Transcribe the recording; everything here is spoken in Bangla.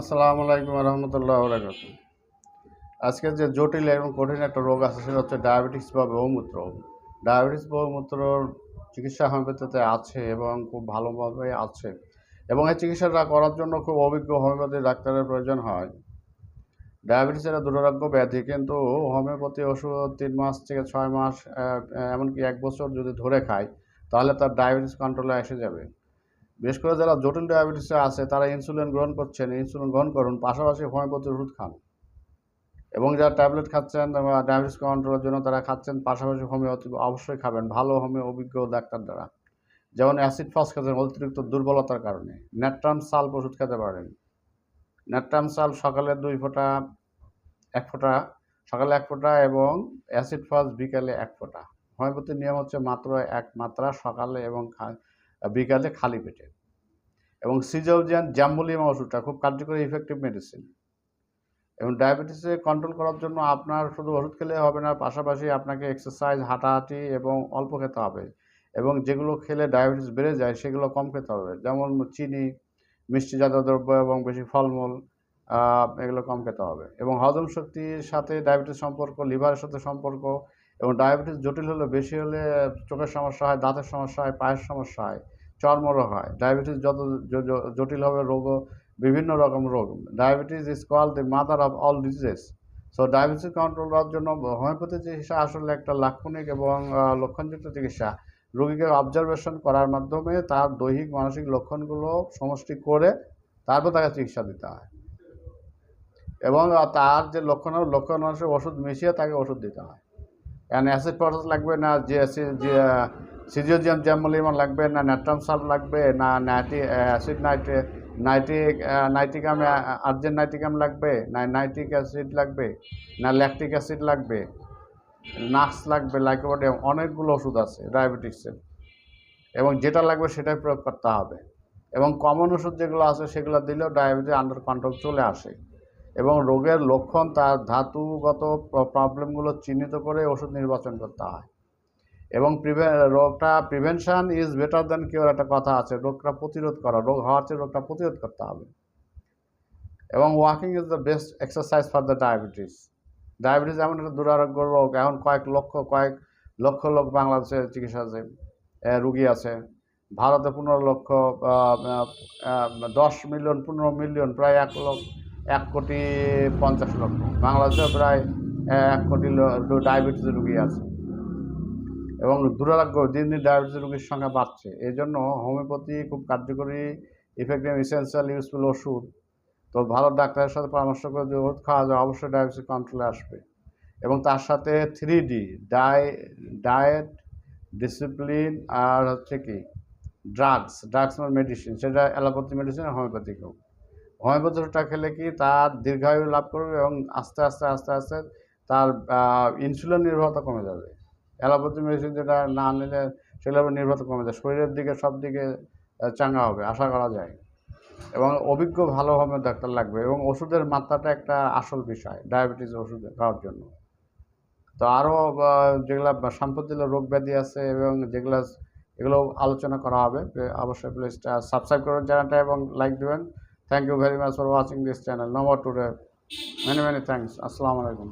আসসালামু আলাইকুম রহমতুল্লাহ বরাকাত আজকে যে জটিল এবং কঠিন একটা রোগ আছে, সেটা হচ্ছে ডায়াবেটিস বা বহুমূত্র। ডায়াবেটিস বহুমূত্রর চিকিৎসা হোমিওপ্যাথিতে আছে এবং খুব ভালোভাবে আছে এবং এই চিকিৎসাটা করার জন্য খুব অভিজ্ঞ হোমিওপ্যাথি ডাক্তারের প্রয়োজন হয়। ডায়াবেটিস একটা দুরারোগ্য ব্যাধি, কিন্তু হোমিওপ্যাথি ওষুধ তিন মাস থেকে ছয় মাস এমনকি এক বছর যদি ধরে খায়, তাহলে তার ডায়াবেটিস কন্ট্রোলে এসে যাবে। বিশেষ করে যারা জটিল ডায়াবেটিসে আছে, তারা ইনসুলিন গ্রহণ করছেন ইনসুলিন গ্রহণ করুন, পাশাপাশি হোমিওপ্যাথি ওষুধ খান। এবং যারা ট্যাবলেট খাচ্ছেন ডায়াবেটিস কন্ট্রোলের জন্য তারা খাচ্ছেন, পাশাপাশি হোমিওপ্যাথি অবশ্যই খাবেন, ভালো হোমিও অভিজ্ঞ ডাক্তার দ্বারা যেমন অ্যাসিড ফস খাচ্ছেন অতিরিক্ত দুর্বলতার কারণে ন্যাট্রাম সাল্প ওষুধ খেতে পারেন। ন্যাট্রাম সাল সকালে দুই ফোঁটা, এক ফোঁটা, সকালে এক ফোঁটা এবং অ্যাসিড ফস বিকালে এক ফোঁটা। হোমিওপ্যাথির নিয়ম হচ্ছে মাত্র এক মাত্রা সকালে এবং বিকালে খালি পেটে। এবং সিজোজিয়ান জ্যাম্বুলিমা ওষুধটা খুব কার্যকরী ইফেক্টিভ মেডিসিন এবং ডায়াবেটিসে কন্ট্রোল করার জন্য আপনার শুধু ওষুধ খেলে হবে না, পাশাপাশি আপনাকে এক্সারসাইজ হাঁটাহাঁটি এবং অল্প খেতে হবে। এবং যেগুলো খেলে ডায়াবেটিস বেড়ে যায়, সেগুলো কম খেতে হবে। যেমন চিনি মিষ্টি জাতীয় দ্রব্য এবং বেশি ফলমূল এগুলো কম খেতে হবে। এবং হজম শক্তির সাথে ডায়াবেটিস সম্পর্ক, লিভারের সাথে সম্পর্ক এবং ডায়াবেটিস জটিল হলে, বেশি হলে চোখের সমস্যা হয়, দাঁতের সমস্যা হয়, পায়ের সমস্যা হয়। চর্মরোগ হয়। ডায়াবেটিস যত জটিল হবে, রোগও বিভিন্ন রকম রোগ। Diabetes is call the mother of all diseases so diabetes control করার জন্য হোমিওপ্যাথি চিকিৎসা আসলে একটা লাক্ষণিক এবং লক্ষণযুক্ত চিকিৎসা। রোগীকে অবজারভেশন করার মাধ্যমে তার দৈহিক, মানসিক লক্ষণগুলো সমষ্টি করে তারপর তাকে চিকিৎসা দিতে হয়। এবং তার যে লক্ষণ লক্ষণ মানুষের ওষুধ মিশিয়ে তাকে ওষুধ দিতে হয়। অ্যান্ড অ্যাসিড প্রসেস লাগবে না, যে সিজিওজিয়াম জ্যামোলিমান লাগবে, না ন্যাট্রাম সাল লাগবে, না নাইটি অ্যাসিড নাইট্রে নাইট্রিক নাইট্রিকাম আর্জেন্ট নাইট্রিকাম লাগবে, না নাইট্রিক অ্যাসিড লাগবে, না ল্যাকটিক অ্যাসিড লাগবে নাক্স লাগবে লাইকোপোডিয়াম অনেকগুলো ওষুধ আছে, ডায়াবেটিক্সের। এবং যেটা লাগবে সেটাই প্রয়োগ করতে হবে। এবং কমন ওষুধ যেগুলো আছে সেগুলো দিলেও ডায়াবেটিস আন্ডার কন্ট্রোল চলে আসে। এবং রোগের লক্ষণ তার ধাতুগত প্রবলেমগুলো চিহ্নিত করে ওষুধ নির্বাচন করতে হয়। এবং রোগটা prevention is better than cure একটা কথা আছে, রোগটা প্রতিরোধ করা, রোগ হওয়ার চেয়ে রোগটা প্রতিরোধ করতে হবে। এবং walking is the best exercise for the diabetes diabetes এমন একটা দুরারোগ্য রোগ, এখন কয়েক লক্ষ কয়েক লক্ষ লোক বাংলাদেশে চিকিৎসা রুগী আছে। ভারতে পনেরো লক্ষ দশ মিলিয়ন, পনেরো মিলিয়ন, প্রায় এক লক্ষ, এক কোটি পঞ্চাশ লক্ষ। বাংলাদেশে প্রায় এক কোটি ডায়াবেটিস রুগী আছে। এবং দুরারোগ্য দিন দিন ডায়াবেটিস রোগীর সংখ্যা বাড়ছে। এই জন্য হোমিওপ্যাথি খুব কার্যকরী, ইফেক্টিভ ইসেন্সিয়াল ইউজফুল ওষুধ। তো ভালো ডাক্তারের সাথে পরামর্শ করে যদি ওষুধ খাওয়া যায়, অবশ্যই ডায়াবেটিস কন্ট্রোলে আসবে। এবং তার সাথে থ্রি ডি ডাই ডায়েট ডিসিপ্লিন আর হচ্ছে কি ড্রাগস ড্রাগস মানে মেডিসিন সেটা অ্যালোপ্যাথি মেডিসিন হোমিওপ্যাথিকেও হোমিওপ্যাথি ওষুধটা খেলে কি তার দীর্ঘায়ু লাভ করবে এবং আস্তে আস্তে আস্তে আস্তে তার ইনসুলিন নির্ভরতা কমে যাবে। অ্যালোপ্যাথি মেডিসিন যেটা না নিলে সেগুলোর উপর নির্ভরতা কমে যায়। শরীরের দিকে সব দিকে চাঙ্গা হবে, আশা করা যায়। এবং অভিজ্ঞ ভালো হোমিও ডাক্তার লাগবে এবং ওষুধের মাত্রাটা একটা আসল বিষয়, ডায়াবেটিস ওষুধ খাওয়ার জন্য। তো আরও যেগুলো সাম্প্রতিক রোগ ব্যাধি আছে এবং যেগুলো, এগুলো আলোচনা করা হবে অবশ্যই প্লিজটা সাবস্ক্রাইব করবেন চ্যানেলটা এবং লাইক দেবেন। Thank you very much for watching this channel number today many many thanks আসসালামু আলাইকুম